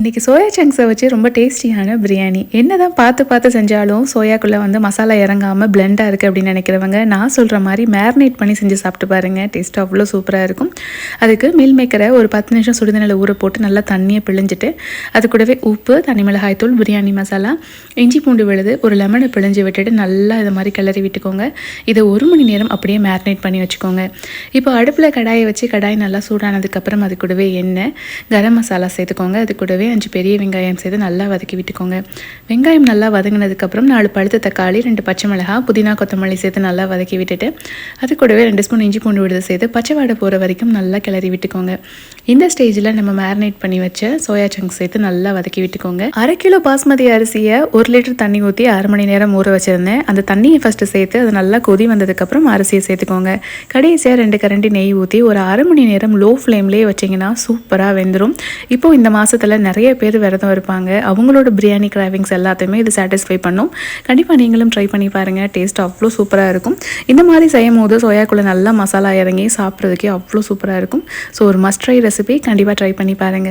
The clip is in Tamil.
இன்றைக்கி சோயா சங்க்ஸை வச்சு ரொம்ப டேஸ்டியான பிரியாணி. என்ன தான் பார்த்து பார்த்து செஞ்சாலும் சோயாக்குள்ளே வந்து மசாலா இறங்காமல் பிளெண்டாக இருக்குது அப்படின்னு நினைக்கிறவங்க நான் சொல்கிற மாதிரி மேரினேட் பண்ணி செஞ்சு சாப்பிட்டு பாருங்கள் டேஸ்ட் அவ்வளோ சூப்பராக இருக்கும். அதுக்கு மீல் மேக்கரை ஒரு பத்து நிமிஷம் சுடுதண்ணில் ஊற போட்டு நல்லா தண்ணியை பிழிஞ்சிட்டு அது கூடவே உப்பு தனி மிளகாய் தூள் பிரியாணி மசாலா இஞ்சி பூண்டு விழுது ஒரு லெமனை பிழிஞ்சு விட்டுட்டு நல்லா இது மாதிரி கிளறி விட்டுக்கோங்க. இதை ஒரு மணி நேரம் அப்படியே மேரினேட் பண்ணி வச்சுக்கோங்க. இப்போ அடுப்பில் கடாயை வச்சு கடாய் நல்லா சூடானதுக்கப்புறம் அது கூடவே எண்ணெய் கரம் மசாலா சேர்த்துக்கோங்க. அது கூடவே அஞ்சு பெரிய வெங்காயம் சேர்த்து நல்லா வதக்கி விட்டுக்கோங்க. வெங்காயம் நல்லா வதங்கினதுக்கப்புறம் நாலு பழுத்த தக்காளி ரெண்டு பச்சை மிளகாய் புதினா கொத்தமல்லி சேர்த்து நல்லா வதக்கி விட்டுட்டு அது கூடவே ரெண்டு ஸ்பூன் இஞ்சி பூண்டு விடுதல் சேர்த்து பச்சை வாடை போகிற வரைக்கும் நல்லா கிளறி விட்டுக்கோங்க. இந்த ஸ்டேஜில் நம்ம மேரினேட் பண்ணி வச்ச சோயா சங்க் சேர்த்து நல்லா வதக்கி விட்டுக்கோங்க. அரை கிலோ பாஸ்மதி அரிசியை ஒரு லிட்டர் தண்ணி ஊற்றி அரை மணி நேரம் ஊற வச்சுருந்தேன். அந்த தண்ணியை ஃபஸ்ட்டு சேர்த்து அது நல்லா கொதி வந்ததுக்கப்புறம் அரிசியை சேர்த்துக்கோங்க. கடைசியாக ரெண்டு கரண்டி நெய் ஊற்றி ஒரு அரை மணி நேரம் லோ ஃப்ளேம்லேயே வச்சிங்கன்னா சூப்பராக வெந்துடும் இப்போது இந்த மாதத்தில் நிறைய நிறைய பேர் விரதம் இருப்பாங்க. அவங்களோட பிரியாணி கிராவிங்ஸ் எல்லாத்தையுமே இது சாட்டிஸ்ஃபை பண்ணும். கண்டிப்பாக நீங்களும் ட்ரை பண்ணி பாருங்கள் டேஸ்ட் அவ்வளோ சூப்பராக இருக்கும். இந்த மாதிரி செய்யும் போது சோயாக்குள்ளே நல்லா மசாலா இறங்கி சாப்பிட்றதுக்கே அவ்வளோ சூப்பராக இருக்கும். ஸோ ஒரு மஸ்ட் ட்ரை ரெசிபி கண்டிப்பாக ட்ரை பண்ணி பாருங்கள்